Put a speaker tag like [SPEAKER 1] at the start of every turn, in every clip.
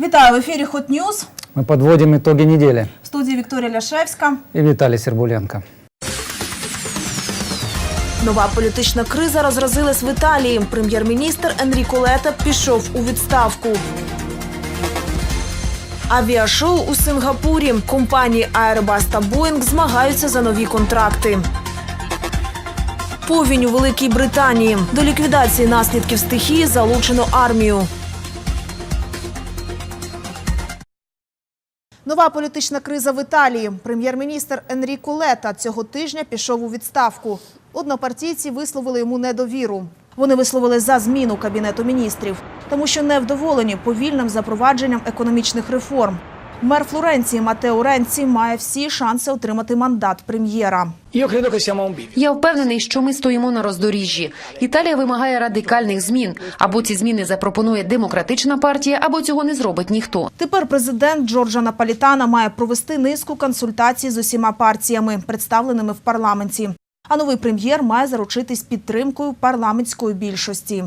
[SPEAKER 1] Вітаю в ефірі Hot News.
[SPEAKER 2] Мы подводим итоги недели.
[SPEAKER 1] В студії Вікторія Ляшевська.
[SPEAKER 2] И Виталий Сербуленко.
[SPEAKER 1] Нова політична криза розразилась в Італії. Прем'єр-міністр Енріко Лета пішов у відставку. Авіашоу у Сингапурі. Компанії Airbus та Boeing змагаються за нові контракти. Повінь у Великій Британії. До ліквідації наслідків стихії залучено армію. Нова політична криза в Італії. Прем'єр-міністр Енріко Лета цього тижня пішов у відставку. Однопартійці висловили йому недовіру. Вони висловили за зміну кабінету міністрів, тому що невдоволені повільним запровадженням економічних реформ. Мер Флоренції Матео Ренці має всі шанси отримати мандат прем'єра.
[SPEAKER 3] Я впевнений, що ми стоїмо на роздоріжжі. Італія вимагає радикальних змін. Або ці зміни запропонує демократична партія, або цього не зробить ніхто.
[SPEAKER 1] Тепер президент Джорджа Наполітана має провести низку консультацій з усіма партіями, представленими в парламенті. А новий прем'єр має заручитись підтримкою парламентської більшості.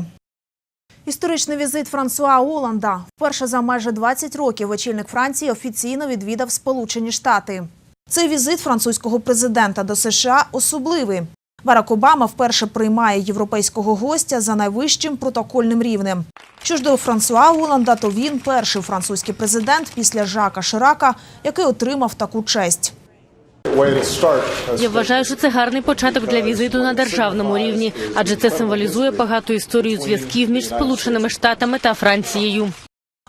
[SPEAKER 1] Історичний візит Франсуа Оланда. Вперше за майже 20 років очільник Франції офіційно відвідав Сполучені Штати. Цей візит французького президента до США особливий. Барак Обама вперше приймає європейського гостя за найвищим протокольним рівнем. Що ж до Франсуа Оланда, то він перший французький президент після Жака Ширака, який отримав таку честь.
[SPEAKER 4] Я вважаю, що це гарний початок для візиту на державному рівні, адже це символізує багату історію зв'язків між Сполученими Штатами та Францією.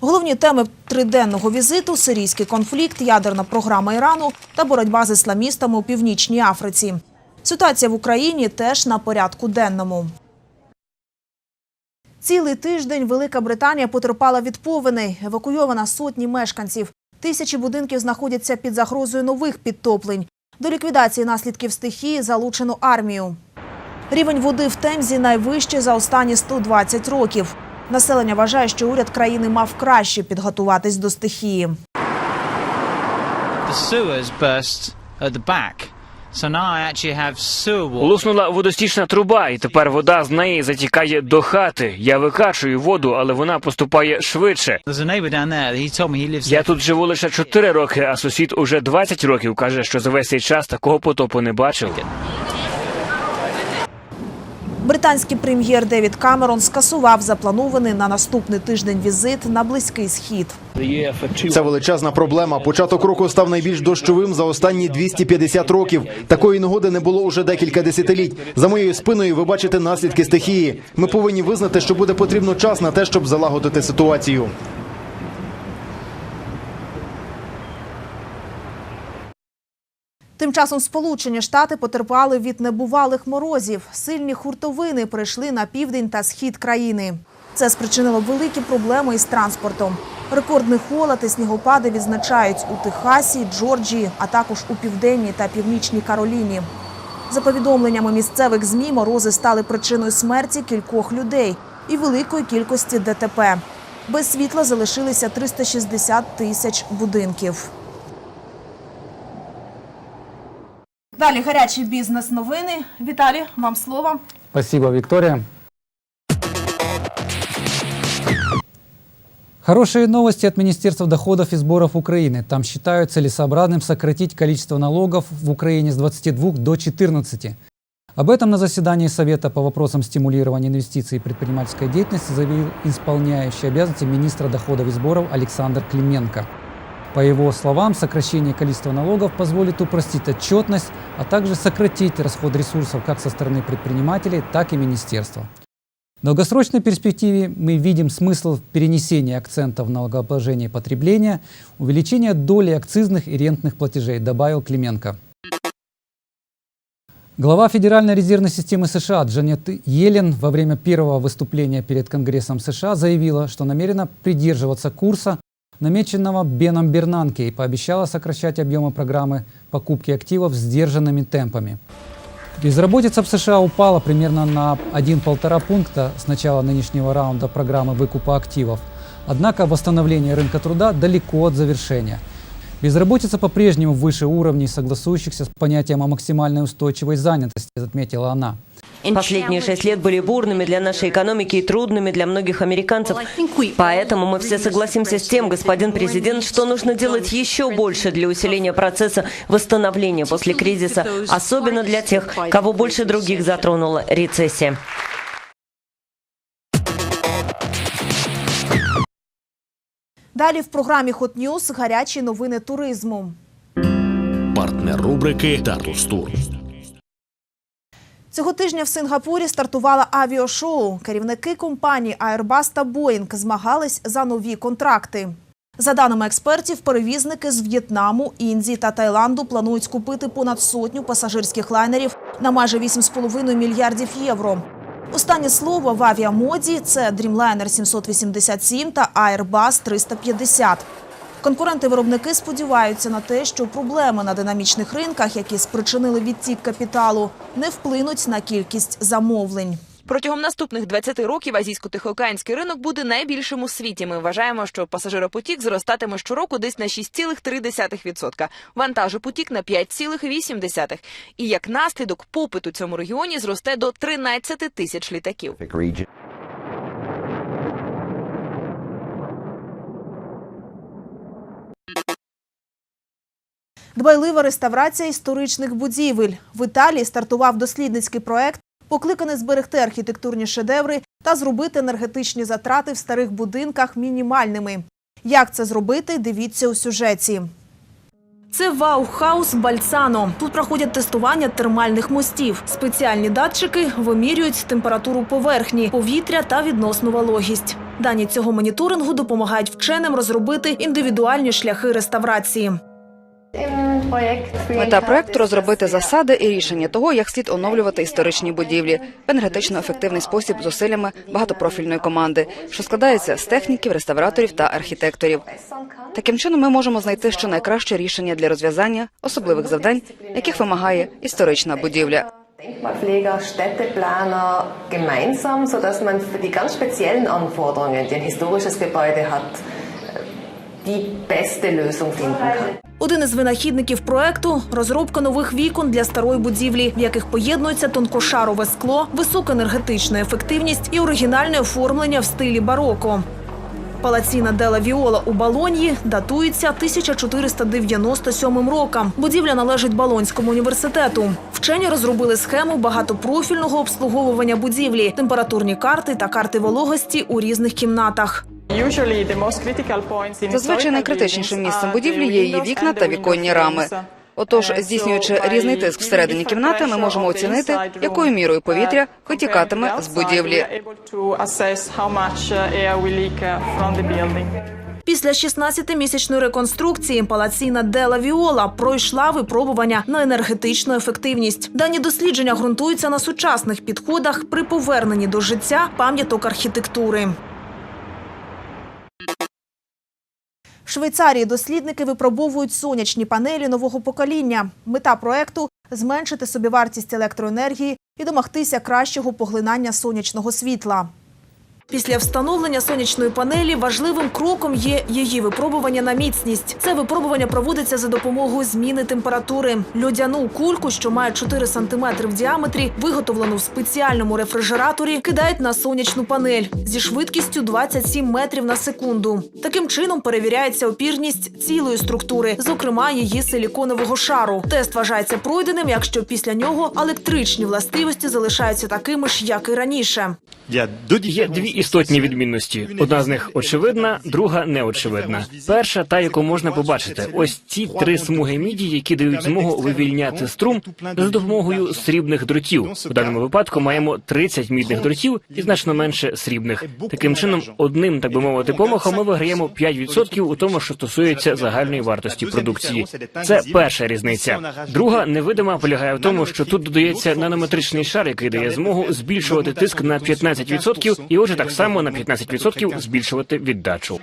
[SPEAKER 1] Головні теми триденного візиту сирійський конфлікт, ядерна програма Ірану та боротьба з ісламістами у північній Африці. Ситуація в Україні теж на порядку денному. Цілий тиждень Велика Британія потерпала від повеней. Евакуйована сотні мешканців. Тисячі будинків знаходяться під загрозою нових підтоплень. До ліквідації наслідків стихії залучено армію. Рівень води в Темзі найвищий за останні 120 років. Населення вважає, що уряд країни мав краще підготуватись до стихії.
[SPEAKER 5] the sewers burst at the back.
[SPEAKER 6] Луснула водостічна труба, і тепер вода з неї затікає до хати. Я викачую воду, але вона поступає швидше. Я тут живу лише 4 роки, а сусід уже 20 років каже, що за весь цей час такого потопу не бачив.
[SPEAKER 1] Британський прем'єр Девід Камерон скасував запланований на наступний тиждень візит на близький схід.
[SPEAKER 7] Це величезна проблема. Початок року став найбільш дощовим за останні 250 років. Такої нагоди не було уже декілька десятиліть. За моєю спиною ви бачите наслідки стихії. Ми повинні визнати, що буде потрібно час на те, щоб залагодити ситуацію.
[SPEAKER 1] Тим часом Сполучені Штати потерпали від небувалих морозів. Сильні хуртовини прийшли на південь та схід країни. Це спричинило великі проблеми із транспортом. Рекордний холод і снігопади відзначають у Техасі, Джорджії, а також у південній та північній Кароліні. За повідомленнями місцевих змі, морози стали причиною смерті кількох людей і великої кількості ДТП. Без світла залишилися 360 тисяч будинків. Далі гарячі бізнес-новини. Віталій, вам слово.
[SPEAKER 2] Спасибо, Виктория. Хорошие новости от Министерства доходов и сборов Украины. Там считают целесообразным сократить количество налогов в Украине с 22 до 14. Об этом на заседании Совета по вопросам стимулирования инвестиций и предпринимательской деятельности заявил исполняющий обязанности министра доходов и сборов Александр Клименко. По его словам, сокращение количества налогов позволит упростить отчетность, а также сократить расход ресурсов как со стороны предпринимателей, так и министерства. В долгосрочной перспективе мы видим смысл в перенесении акцентов в налогообложении потребления, увеличения доли акцизных и рентных платежей, добавил Клименко. Глава Федеральной резервной системы США Джанет Йеллен во время первого выступления перед Конгрессом США заявила, что намерена придерживаться курса, намеченного Беном Бернанке и пообещала сокращать объемы программы покупки активов сдержанными темпами. Безработица в США упала примерно на 1,5 пункта с начала нынешнего раунда программы выкупа активов. Однако восстановление рынка труда далеко от завершения. Безработица по-прежнему выше уровней, согласующихся с понятием о максимальной устойчивой занятости, отметила она.
[SPEAKER 8] Последние шесть лет были бурными для нашей экономики и трудными для многих американцев. Поэтому мы все согласимся с тем, господин президент, что нужно делать еще больше для усиления процесса восстановления после кризиса, особенно для тех, кого больше других затронула рецессия.
[SPEAKER 1] Далі в програмі Hot News гарячі новини туризму.
[SPEAKER 9] Партнер рубрики Тартус Тур.
[SPEAKER 1] Цього тижня в Сингапурі стартувало авіашоу. Керівники компаній Airbus та Boeing змагались за нові контракти. За даними експертів, перевізники з В'єтнаму, Індії та Таїланду планують скупити понад сотню пасажирських лайнерів на майже 8,5 мільярдів євро. Останнє слово в авіамоді це Dreamliner 787 та Airbus 350. Конкуренти-виробники сподіваються на те, що проблеми на динамічних ринках, які спричинили відтік капіталу, не вплинуть на кількість замовлень.
[SPEAKER 10] Протягом наступних 20 років азійсько-тихоокеанський ринок буде найбільшим у світі. Ми вважаємо, що пасажиропотік зростатиме щороку десь на 6,3%, вантажопотік на 5,8%. І як наслідок попит у цьому регіоні зросте до 13 тисяч літаків.
[SPEAKER 1] Дбайлива реставрація історичних будівель. В Італії стартував дослідницький проект, покликаний зберегти архітектурні шедеври та зробити енергетичні затрати в старих будинках мінімальними. Як це зробити, дивіться у сюжеті. Це Ваухаус Бальцано. Тут проходять тестування термальних мостів. Спеціальні датчики вимірюють температуру поверхні, повітря та відносну вологість. Дані цього моніторингу допомагають вченим розробити індивідуальні шляхи реставрації.
[SPEAKER 11] Мета проекту розробити засади і рішення того, як слід оновлювати історичні будівлі в енергетично ефективний спосіб зусиллями багатопрофільної команди, що складається з техніків, реставраторів та архітекторів. Таким чином, ми можемо знайти що найкраще рішення для розв'язання особливих завдань, яких вимагає історична будівля.
[SPEAKER 12] Denkmalpfleger, Städteplaner gemeinsam, sodass man für die ganz speziellen Anforderungen, die ein historisches Gebäude hat, die beste Lösung finden kann.
[SPEAKER 1] Один із винахідників проекту розробка нових вікон для старої будівлі, в яких поєднується тонкошарове скло, висока енергетична ефективність і оригінальне оформлення в стилі бароко. Палаціна Дела Віола у Балоньї датується 1497 роком. Будівля належить Балонському університету. Вчені розробили схему багатопрофільного обслуговування будівлі, температурні карти та карти вологості у різних кімнатах.
[SPEAKER 11] Зазвичай найкритичнішим місцем будівлі є її вікна та віконні рами. Отож, здійснюючи різний тиск всередині кімнати, ми можемо оцінити, якою мірою повітря витікатиме з будівлі.
[SPEAKER 1] Після 16-місячної реконструкції палаціна Дела Віола пройшла випробування на енергетичну ефективність. Дані дослідження ґрунтуються на сучасних підходах при поверненні до життя пам'яток архітектури. Швейцарії дослідники випробовують сонячні панелі нового покоління. Мета проекту зменшити собівартість електроенергії і домогтися кращого поглинання сонячного світла. Після встановлення сонячної панелі важливим кроком є її випробування на міцність. Це випробування проводиться за допомогою зміни температури. Льодяну кульку, що має 4 см в діаметрі, виготовлену в спеціальному рефрижераторі, кидають на сонячну панель зі швидкістю 27 метрів на секунду. Таким чином перевіряється опірність цілої структури, зокрема її силіконового шару. Тест вважається пройденим, якщо після нього електричні властивості залишаються такими ж, як і раніше.
[SPEAKER 6] Є дві істотні відмінності. Одна з них очевидна, друга неочевидна. Перша та, яку можна побачити, ось ці три смуги міді, які дають змогу вивільняти струм за допомогою срібних дротів. У даному випадку маємо 30 мідних дротів і значно менше срібних. Таким чином, одним, так би мовити, помахом ми виграємо 5% у тому, що стосується загальної вартості продукції. Це перша різниця. Друга невидима полягає в тому, що тут додається нанометричний шар, який дає змогу збільшувати тиск на 15%, і отже, так само на 15% збільшувати віддачу.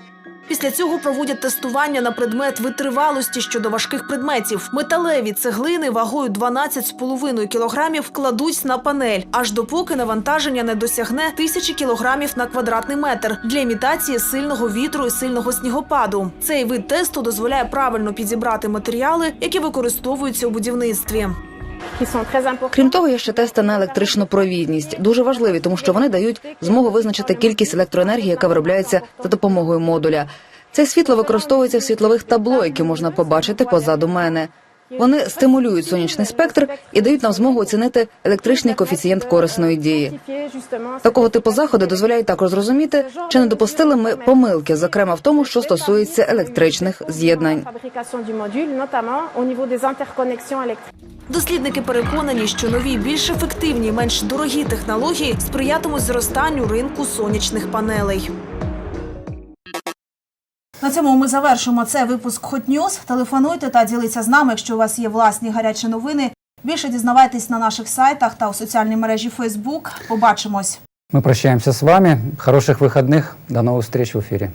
[SPEAKER 1] Після цього проводять тестування на предмет витривалості щодо важких предметів. Металеві цеглини вагою 12,5 кілограмів кладуть на панель, аж допоки навантаження не досягне тисячі кілограмів на квадратний метр для імітації сильного вітру і сильного снігопаду. Цей вид тесту дозволяє правильно підібрати матеріали, які використовуються у будівництві.
[SPEAKER 11] Крім того, є ще тести на електричну провідність. Дуже важливі, тому що вони дають змогу визначити кількість електроенергії, яка виробляється за допомогою модуля. Це світло використовується в світлових табло, які можна побачити позаду мене. Вони стимулюють сонячний спектр і дають нам змогу оцінити електричний коефіцієнт корисної дії. Такого типу заходи дозволяють також зрозуміти, чи не допустили ми помилки, зокрема в тому, що стосується електричних з'єднань.
[SPEAKER 1] Дослідники переконані, що нові, більш ефективні, менш дорогі технології сприятимуть зростанню ринку сонячних панелей. На цьому ми завершимо цей випуск Hot News. Телефонуйте та діліться з нами, якщо у вас є власні гарячі новини. Більше дізнавайтесь на наших сайтах та у соціальній мережі Facebook. Побачимось.
[SPEAKER 2] Мы прощаемся с вами. Хороших выходных. До новых встреч в эфире.